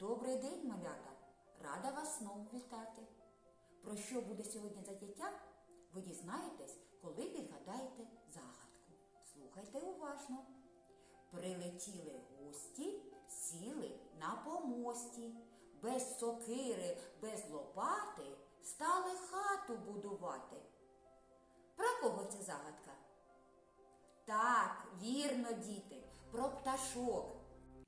Добрий день, малята! Рада вас знову вітати. Про що буде сьогодні заняття, ви дізнаєтесь, коли відгадаєте загадку. Слухайте уважно. Прилетіли гості, сіли на помості. Без сокири, без лопати стали хату будувати. Про кого це загадка? Так, вірно, діти, про пташок.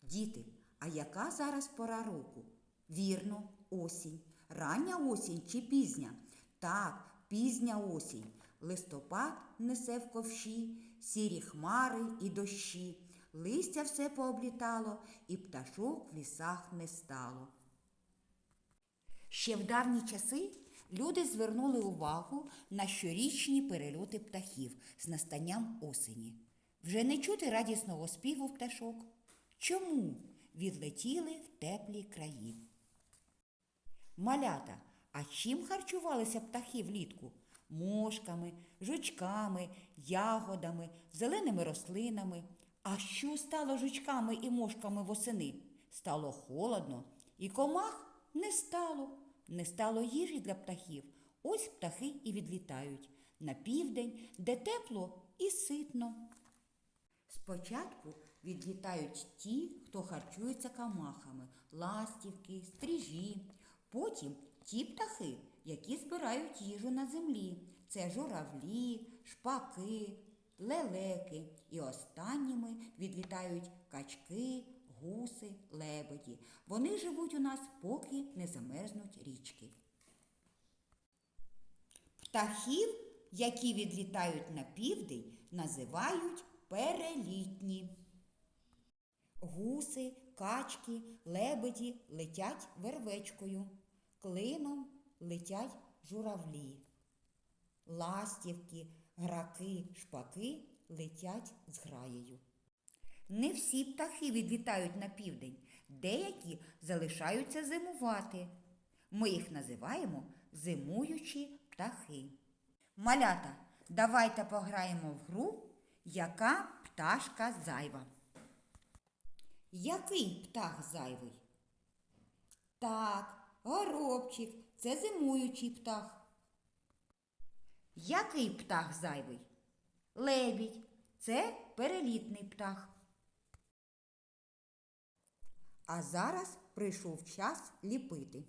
Діти, а яка зараз пора року? Вірно, осінь. Рання осінь чи пізня? Так, пізня осінь. Листопад несе в ковші, сірі хмари і дощі. Листя все пооблітало, і пташок в лісах не стало. Ще в давні часи люди звернули увагу на щорічні перельоти птахів з настанням осені. Вже не чути радісного співу пташок. Чому відлетіли в теплі краї? Малята, а чим харчувалися птахи влітку? Мошками, жучками, ягодами, зеленими рослинами. А що стало жучками і мошками восени? Стало холодно, і комах не стало. Не стало їжі для птахів. Ось птахи і відлітають на південь, де тепло і ситно. Спочатку відлітають ті, хто харчується камахами, ластівки, стрижі. Потім ті птахи, які збирають їжу на землі. Це журавлі, шпаки, лелеки. І останніми відлітають качки, гуси, лебеді. Вони живуть у нас, поки не замерзнуть річки. Птахів, які відлітають на південь, називають перелітні. Гуси, качки, лебеді летять вервечкою, клином летять журавлі. Ластівки, граки, шпаки летять з граєю. Не всі птахи відлітають на південь, деякі залишаються зимувати. Ми їх називаємо зимуючі птахи. Малята, давайте пограємо в гру, яка пташка зайва. Який птах зайвий? Так, горобчик це зимуючий птах. Який птах зайвий? Лебідь це перелітний птах. А зараз прийшов час ліпити.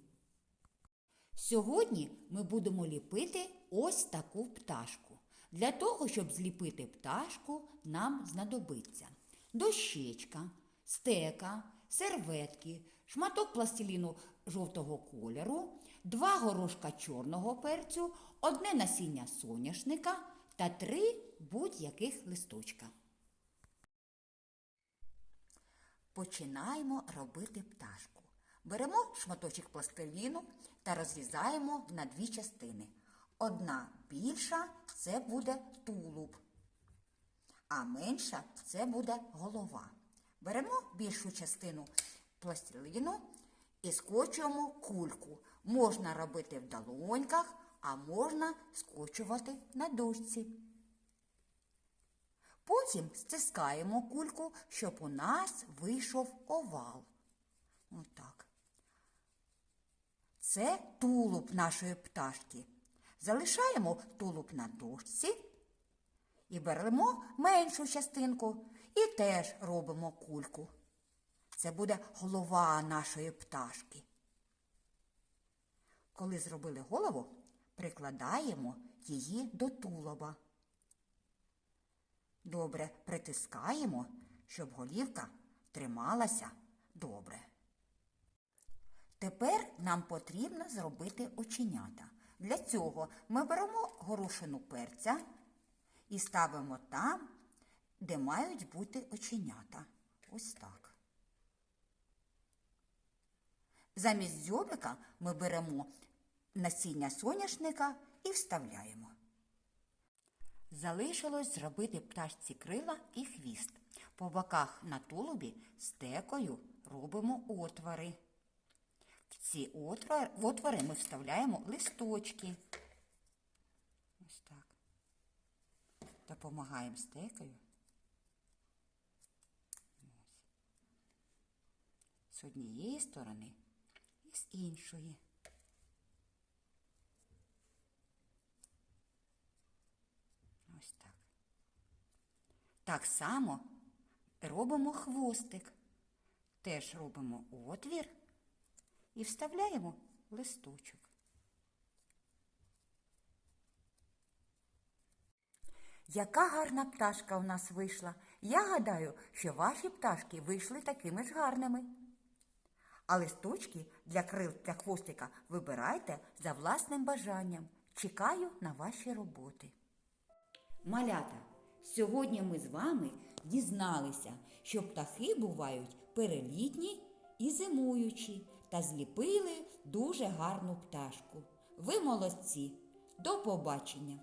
Сьогодні ми будемо ліпити ось таку пташку. Для того, щоб зліпити пташку, нам знадобиться дощечка, стека, серветки, шматок пластиліну жовтого кольору, два горошка чорного перцю, одне насіння соняшника та три будь-яких листочка. Починаємо робити пташку. Беремо шматочок пластиліну та розрізаємо на дві частини. Одна більша це буде тулуб, а менша це буде голова. Беремо більшу частину пластиліну і скочуємо кульку. Можна робити в долоньках, а можна скочувати на дошці. Потім стискаємо кульку, щоб у нас вийшов овал. Отак. Це тулуб нашої пташки. Залишаємо тулуб на дошці і беремо меншу частинку і теж робимо кульку. Це буде голова нашої пташки. Коли зробили голову, прикладаємо її до тулоба. Добре притискаємо, щоб голівка трималася добре. Тепер нам потрібно зробити оченята. Для цього ми беремо горошину перця і ставимо там, де мають бути оченята. Ось так. Замість дзьобика ми беремо насіння соняшника і вставляємо. Залишилось зробити пташці крила і хвіст. По боках на тулубі стекою робимо отвори. Ці отвори, в отвори ми вставляємо листочки. Ось так. Допомагаємо стекою. Ось. з однієї сторони і з іншої. Ось так. Так само робимо хвостик. Теж робимо отвір і вставляємо листочок. Яка гарна пташка у нас вийшла. Я гадаю, що ваші пташки вийшли такими ж гарними. А листочки для крил та хвостика вибирайте за власним бажанням. Чекаю на ваші роботи. Малята, сьогодні ми з вами дізналися, що птахи бувають перелітні і зимуючі, та зліпили дуже гарну пташку. Ви молодці! До побачення!